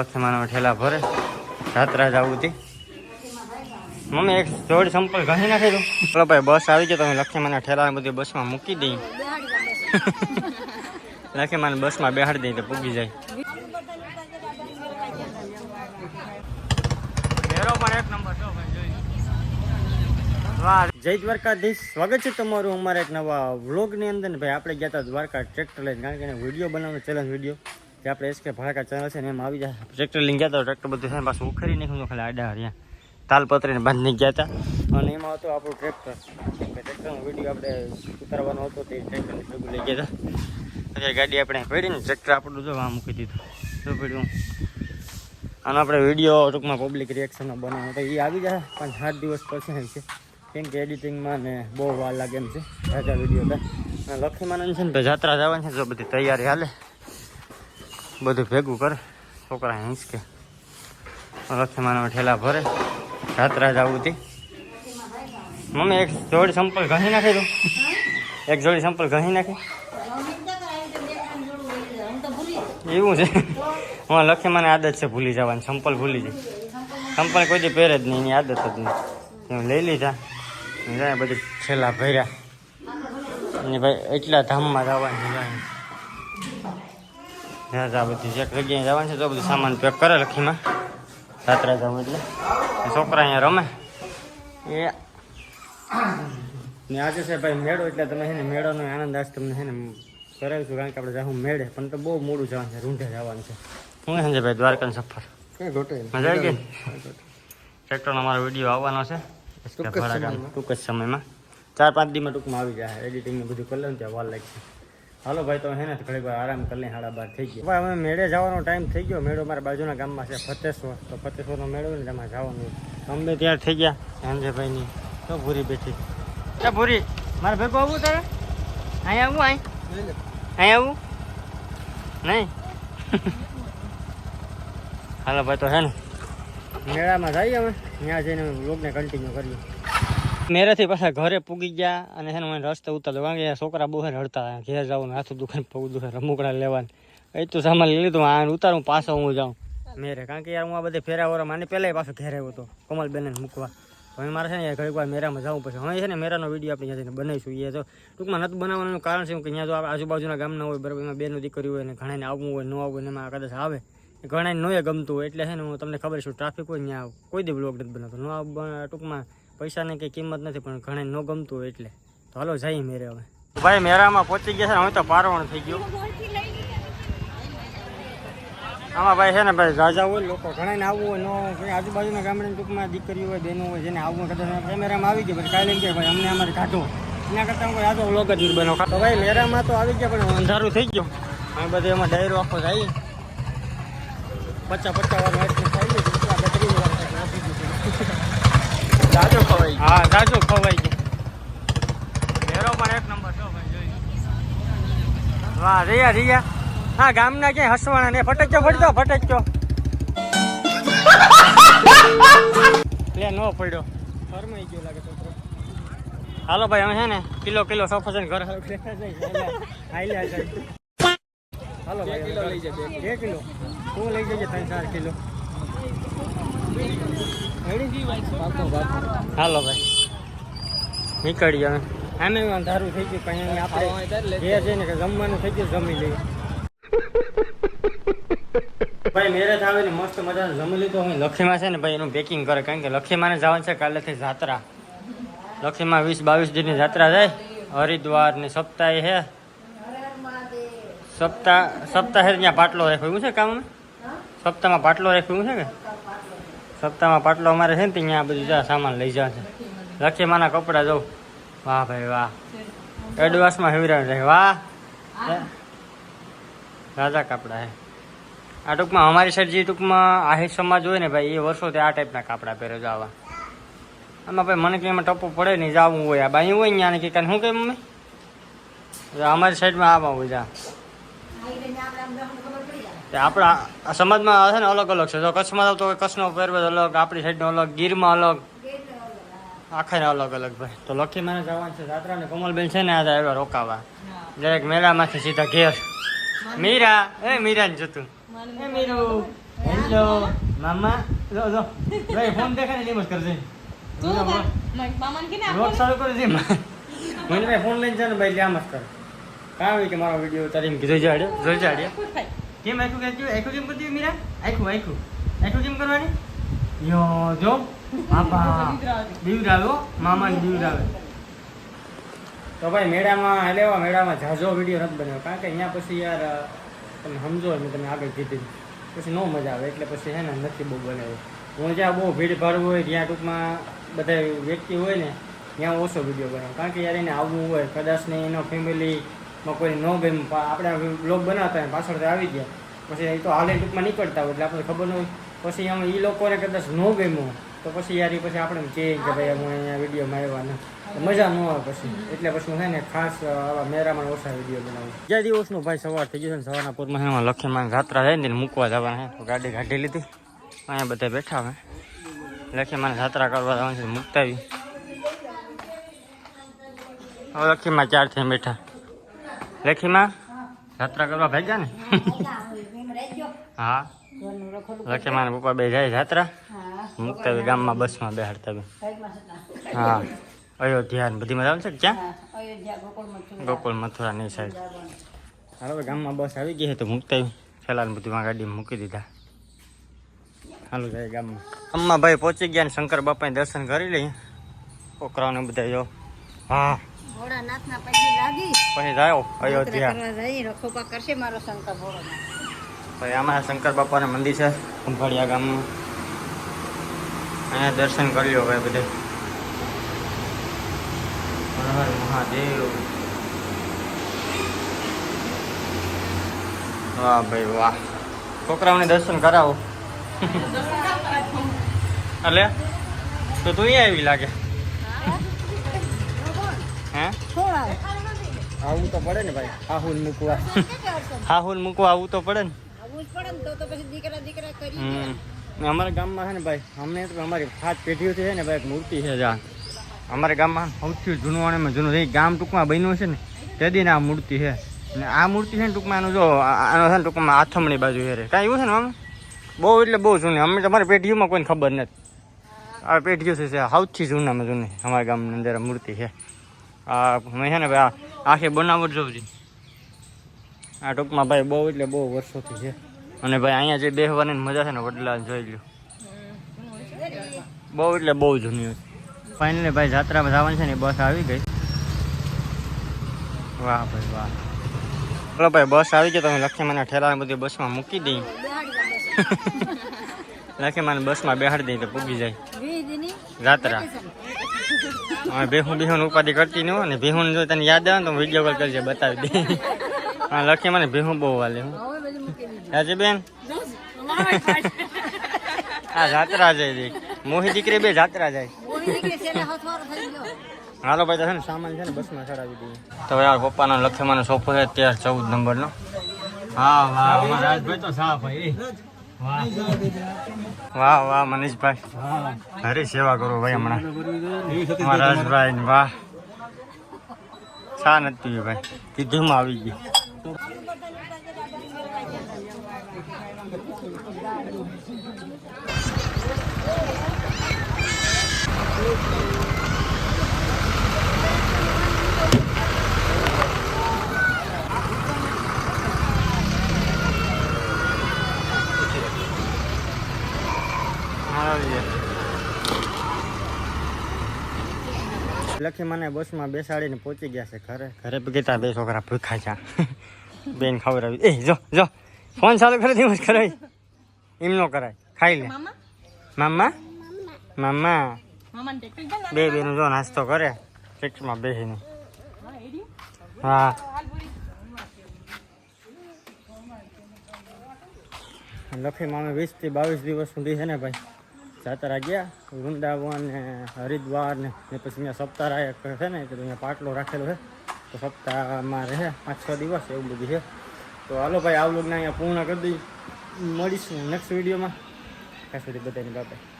લક્ષ્મણ ઠેલા ભરે જાત્રા જવું હતી. મમ્મી એક જોડ સંપલ ઘણી નાખી દઉં. ચલો ભાઈ બસ આવી ગયો તમે લક્ષ્મણના ઠેલા બધી બસમાં મૂકી દઈ. લક્ષ્મણ બસમાં બેહાડી દઈ તો પૂગી જાય. મેરો પણ એક નંબર છો ભાઈ જય દ્વારકાધીશ. સ્વાગત છે તમારું અમારા એક નવા વ્લોગની અંદર. ભાઈ આપણે ગયા હતા દ્વારકા ટ્રેક્ટર લઈને. કારણ કે વીડિયો બનાવવાનો ચેલેન્જ વીડિયો જે આપણે એસકે ભાડાકા ચેનલ છે ને એમાં આવી જાય. ટ્રેક્ટર લઈને ગયા હતા ટ્રેક્ટર બધું થાય પાછું ઉખેરી નાખ્યું ખાલી આડા હરિયા તાલપત્રીને બાંધીને ગયા હતા. અને એમાં હતું આપણું ટ્રેક્ટર ટ્રેક્ટરનો વીડિયો આપણે ઉતારવાનો હતો, તે ટ્રેક્ટરને લઈ ગયા હતા. અત્યારે ગાડી આપણે પડીને ટ્રેક્ટર આપણું જો આ મૂકી દીધું. શું પડ્યું આનો આપણે વીડિયો ટૂંકમાં પબ્લિક રિએક્શનનો બનાવવાનો તો એ આવી જાય પાંચ સાત દિવસ પછી છે. કેમ કે એડિટિંગમાં ને બહુ વાર લાગે એમ છે. રાજા વીડિયો લક્ષ્મીમાનંદ છે ને તો જાત્રા જવાની છે, જો બધી તૈયારી હાલે. બધું ભેગું કરે. છોકરા હિંચકે. રથમાના ઠેલા ભરે. જાત્રા જવું હતી મમ્મી એક જોડી સંપલ ઘણી નાખી દો એક જોડી સંપલ ઘણી નાખી. એવું છે. હું લક્ષ્મીમાને આદત છે ભૂલી જવાની. સંપલ ભૂલી જાય. સંપલ કોઈ દી પહેરે જ નહીં એની આદત જ નહીં. લઈ લીધા. જાય બધી છેલ્લા ભર્યા. અને ભાઈ એટલા ધામમાં જવાની જાય જ્યાં જા બધી એક જગ્યાએ જવાનું છે. તો બધું સામાન પેક કરે લખીમાં. રાત્રે જવું એટલે. ને છોકરા અહીંયા રમે. એ ને આજે છે ભાઈ મેળો એટલે તમે છે ને મેળોનો આનંદ આજ તમને છે ને કરાવીશું કારણ કે આપણે જાહું મેળે. પણ તો બહુ મોડું જવાનું છે રૂંઢે જવાનું છે. હું સંજય ભાઈ દ્વારકાનો સફર. કઈ ઘટે મજા આવી ગઈ? ટ્રેક્ટરનો અમારો વીડિયો આવવાનો છે. ટૂંક જ ભડાકા સમયમાં. ટૂંક જ સમયમાં. ચાર પાંચ દીમાં ટૂંકમાં આવી જાય. એડિટિંગ ને બધું કરી લે ને ત્યાં વાર લાગશે હાલો ભાઈ, તો હે ને, ઘડીક વાર આરામ કરી લઈએ, સાડા બાર થઈ ગયો. ભાઈ અમે મેળે જવાનો ટાઈમ થઈ ગયો. મેળો મારા બાજુના ગામમાં છે, ફતેશ્વર. તો ફતેશ્વરનો મેળો ને, તેમાં જવાનું અમે ત્યાં થઈ ગયા સંજયભાઈની તો ભૂરી બેઠી. તો ભૂરી, મારે ભેગો આવવું તારે? અહીં આવવું, અહીં? અહીં આવું નહીં? હાલો ભાઈ, તો હે ને, મેળામાં જઈએ અમે ત્યાં જઈને અમે કન્ટિન્યુ કરીએ. મેરેથી પાછા ઘરે પૂગી ગયા અને છે ને મને રસ્તે ઉતારતો કારણ કે છોકરા બહુ રડતા ઘેર જવાનું હાથું દુકાન પગ દુખે રમકડા લેવાનું. એ તો સામાન લઈ લીધું આ ઉતારું, પાછો હું જાઉં. મેરે, કારણ કે યાર હું આ બધે ફેરા વરા માને પહેલાં પાછો ઘેર આવ્યો હતો, કમલબેનને મૂકવા. હવે મારે છે ને ઘડીક વાર મેરામાં જવું પડશે. હવે છે ને મેરાનો વીડિયો આપણે જઈને બનાવીશું. એ તો ટૂંકમાં નથી બનાવવાનું કારણ છે કે ત્યાં જો આજુબાજુના ગામના હોય, બરાબર, એમાં બેનું દીકરી હોય ને ઘણાને આવવું હોય, ન આવવું હોય એમાં કદાચ આવે. ઘણાને નોએ ગમતું હોય, એટલે છે ને હું તમને ખબર છે ટ્રાફિક હોય ત્યાં કોઈ દી બ્લોગ નથી બનાવતો. ન ટૂંકમાં પૈસાની કંઈ કિંમત નથી, પણ ઘણા ન ગમતું હોય એટલે. તો હાલો જઈએ મેરે હવે. ભાઈ મેરામાં પહોંચી ગયા છે હવે તો પારવણ થઈ ગયું. આમાં ભાઈ છે ને ભાઈ રાજા હોય, લોકો ઘણા ને આવવું હોય ન કોઈ આજુબાજુના ગામડાની ટૂંકમાં દીકરીઓ હોય, બહેનો હોય, જેને આવવું કદાચ કેમેરામાં આવી ગયા ભાઈ કાલે ગયા ભાઈ અમને અમારે કાઢો. એના કરતાં કોઈ આજો વ્લોગ જ બનો તો ભાઈ મેરામાં તો આવી ગયા, પણ અંધારું થઈ ગયું. અમે બધે એમાં ડાયરો આખો જઈએ પચાસ પચાસ વાર મેચ થઈ ગયું આપણે ત્રીસ વાર કંઈક નાખી દીધું જાજો ખવાઈ હા જાજો ખવાઈ ગયો. મેરો પણ એક નંબર છો ભાઈ જોઈ વાહ રિયા રિયા હા ગામના ક્યાંય હસવાના ને? ફટકજો ફટજો ફટકજો. લે નો પડ્યો. ફરમાઈ ગયો લાગે છોકરો હાલો ભાઈ અમે છે ને કિલો કિલો સફરજન ઘર. હાલો ભાઈ કિલો લઈ જાય, બે કિલો. તું લઈ જજે ત્રણ ચાર કિલો? હાલો ભાઈ. નીકળીએ અમે આમે અંધારું થઈ ગયું હોય ત્યારે આપણે. ઘેર જઈને કે જમવાનું થઈ ગયું જમી લઈએ. ભાઈ મેરેજ આવે ને મસ્ત મજાનું જમી લીધું હું લક્ષ્મીમાં છે ને ભાઈ એનું પેકિંગ કરે. કારણ કે લખીમાં જવાનું છે કાલેથી જાત્રા. લક્ષ્મીમાં વીસ બાવીસ દિનની જાત્રા જાય. હરિદ્વાર ને સપ્તાહે હે. સપ્તાહ સપ્તાહે ત્યાં પાટલો રાખ્યો. એવું છે કામ સપ્તાહમાં પાટલો રાખ્યો એવું છે કે? સપ્તાહમાં પાટલો અમારે છે ને ત્યાં બધું જા સામાન લઈ જવા છે. માના કપડાં જોઉં. વાહ ભાઈ વાહ. એડવાન્સમાં હેવરાણ રહે. વાહ. રાજા કાપડા હે. આ ટૂંકમાં અમારી સાઈડ જે ટૂંકમાં આહિર સમાજ હોય ને ભાઈ, એ વર્ષોથી આ ટાઈપના કપડાં પહેરે જવા આમાં ભાઈ મને કંઈ એમાં ટપ્પો પડે નહીં, જવું હોય. આ બાઈ હોય ત્યાં કે શું કે મમ્મી? અમારી સાઈડમાં આવા હોય જા. આપણા સમાજમાં છે ને અલગ અલગ છે. જો કચ્છમાં તો કચ્છનો પહેરવેશ અલગ આપણી સાઈડનો અલગ ગીરમાં અલગ. આખા અલગ અલગ ભાઈ. તો લખી મને જવાનું છે જાત્રા ને કોમલબેન છે ને આજે આવ્યા રોકાવા. દરેક મેળામાંથી સીધા ઘેર. મીરા એ મીરા ને જતું એ મીરુ. હેલો. મામા જો જો. ભાઈ ફોન દેખાય ને નિમસ કરજે. તું ભાઈ મામાને કે ના રોજ સારું કરે છે મને ભાઈ ફોન લઈને છે ને ભાઈ આમ જ કર. કાવી કે મારો વીડિયો તારી એમ કીધું જાડ્યો જોઈ જાડ્યો કેમ આખું કહેજો આખું કેમ કરતી મીરા? આખું આખું. આખું કેમ કરવાની? યો, જો. બાપા. બીવરાવ્યો મામાને બીવડાવે તો ભાઈ મેળામાં લેવા મેળામાં ઝાઝો વીડિયો નથી બન્યો કારણ કે અહીંયા પછી યાર તમે સમજો મેં તમે આગળ કીધી. પછી નો મજા આવે, એટલે પછી હે ને નથી બહુ બનાવ્યો. હું જ્યાં બહુ ભીડ ભાડ હોય, ત્યાં ટૂંકમાં બધા વ્યક્તિ હોય ને, ત્યાં ઓછો વીડિયો બનાવો. કારણ કે યાર એને આવવું હોય, કદાચ ને એનો ફેમિલીમાં કોઈ ન ગમ આપણે બ્લોગ બનાવતા હોય પાછળથી આવી ગયા. પછી એ તો હાલે ટૂંકમાં નીકળતા હોય એટલે આપણને ખબર ન હોય. પછી આમાં એ લોકોને કદાચ ન ગમ્યું તો પછી યાર એ પછી આપણે કહે કે ભાઈ હું અહીંયા વિડીયોમાં આવ્યા ને. મજા ન આવે પછી. એટલે પછી હું છે ને ખાસ આવા મેરામાં ઓછા વીડિયો બનાવું જ્યાં દિવસનું ભાઈ, સવાર થઈ ગયું છે સવારના પૂરમાં એમાં લખીમાં જાત્રા જાય ને મૂકવા જવાના તો ગાડી કાઢી લીધી. અહીંયા બધા બેઠા હોય લખીમાં જાત્રા કરવા જવાનું છે મૂકતા આવી હવે લખીમાં ચાર થઈને બેઠા. લખીમાં જાત્રા કરવા ભાગ્યા ને હા. લખીમાં ને પપ્પા બે જાય જાત્રા મૂકતા આવી ગામમાં બસમાં બેહાડતા આવી હા. અયોધ્યા ને બધી મજા આવે છે કે ક્યાં ગોકુળ મથુરા. ની સાઈડ. હવે ગામમાં બસ આવી ગઈ છે તો મૂકતા આવી છેલ્લા ને બધું ગાડીમાં મૂકી દીધા. હાલો જાય ગામમાં. ગામમાં ભાઈ પહોંચી ગયા ને શંકર બાપાને દર્શન કરી લઈએ. છોકરાઓને બધા જો. હા. ભોળાનાથના પગે લાગી. પછી જાઓ અયોધ્યા. કરવા જઈ રખોપા કરશે મારો શંકર ભોળાનાથ. ભાઈ આમાં શંકર બાપાનું મંદિર છે કુંભાળિયા ગામમાં અહીંયા દર્શન કરી લો ભાઈ બધે. હર મહાદેવ. વાહ ભાઈ વાહ. છોકરાઓને દર્શન કરાવો. એટલે? તો તું અહીંયા આવી લાગે હે આવું તો પડે ને ભાઈ. હાહુલ મૂકવા. હાહુલ મૂકવા આવું તો પડે ને. આવું જ પડે ને તો તો પછી દીકરા દીકરા કરી હમ. અમારા ગામમાં છે ને ભાઈ અમને તો અમારી સાત પેઢીઓ છે ને ભાઈ એક મૂર્તિ છે જા. અમારા ગામમાં સૌથી જૂનું અને જૂનું એ ગામ ટૂંકમાં બન્યું છે ને તે દીને આ મૂર્તિ છે. ને આ મૂર્તિ છે ને ટૂંકમાં જો આ- આનો છે ને ટૂંકમાં આથમણી બાજુ છે કાંઈ એવું છે ને આમ બહુ એટલે બહુ જૂની. અમે તમારી પેઢીઓમાં કોઈને ખબર નથી. આ પેઢીઓ છે છે સૌથી જૂનામાં જૂની અમારા ગામની અંદર આ મૂર્તિ છે. આ મેં છે ને ભાઈ આ આખી બનાવટ છું. આ ટૂંકમાં ભાઈ બહુ એટલે બહુ વર્ષોથી છે. અને ભાઈ અહીંયા જે બેહવાની મજા છે ને વડલા જોઈ લ્યો. બહુ એટલે બહુ જૂની હતી ફાઇનલી ભાઈ જાત્રામાં જવાની છે ને બસ આવી ગઈ. વાહ ભાઈ વાહ. ચલો ભાઈ બસ આવી ગયો તમે લક્ષ્મીમાના ઠેલા બધી બસમાં મૂકી દઈ. લક્ષ્મીમાને બસમાં બેહાડી દઈ તો પૂગી જાય. જાત્રા. હવે બેહું બેહું ઉપાધિ કરતી નહીં અને ને બેહું જો તને યાદ આવે ને તો વીડિયો કોલ કરજે, બતાવી દે. હા લખી મને બેહું બહુ વાલે હું. આજે બેન? હા જાત્રા જાય મોહી દીકરી બે જાત્રા જાય. હાલો ભાઈ, તો છે ને સામાન છે ને બસમાં ચડાવી દઈએ. તો યાર, પપ્પાનો લખેમાનો સોફો છે તેર ચૌદ નંબરનો. હા વાહ અમારા રાજભાઈ તો સાફ ભાઈ વાહ વાહ, મનીષભાઈ. હરી સેવા કરો ભાઈ હમણાં. મહારાજભાઈ વાહ. સા નથી ભાઈ? ભાઈ કીધુંમાં આવી ગઈ લખી મને બસમાં બેસાડીને પહોંચી ગયા છે ઘરે. ઘરે ગીતા બે છોકરા ભૂખા છે. બેન ખવડાવી. એ જો જો ફોન ચાલુ કરી દીધો કરાય એમ નો કરાય. ખાઈ લે. મામા? મામા? બે બેનું જો નાસ્તો કરે. ટેક્સમાં બેસીને હા લખી મામે વીસથી બાવીસ દિવસ સુધી છે ને ભાઈ? જાત્રા ગયા, વૃંદાવન ને હરિદ્વાર ને પછી અહીંયા સપ્તાહ છે ને તો અહીંયા પાટલો રાખેલો છે. તો સપ્તાહમાં રહે પાંચ છ દિવસ, એવું બધું છે. તો હાલો ભાઈ, આ વ્લોગને અહીંયા પૂર્ણ કરી દઈ. મળીશું નેક્સ્ટ વિડીયોમાં ત્યાં સુધી બધાની બાબા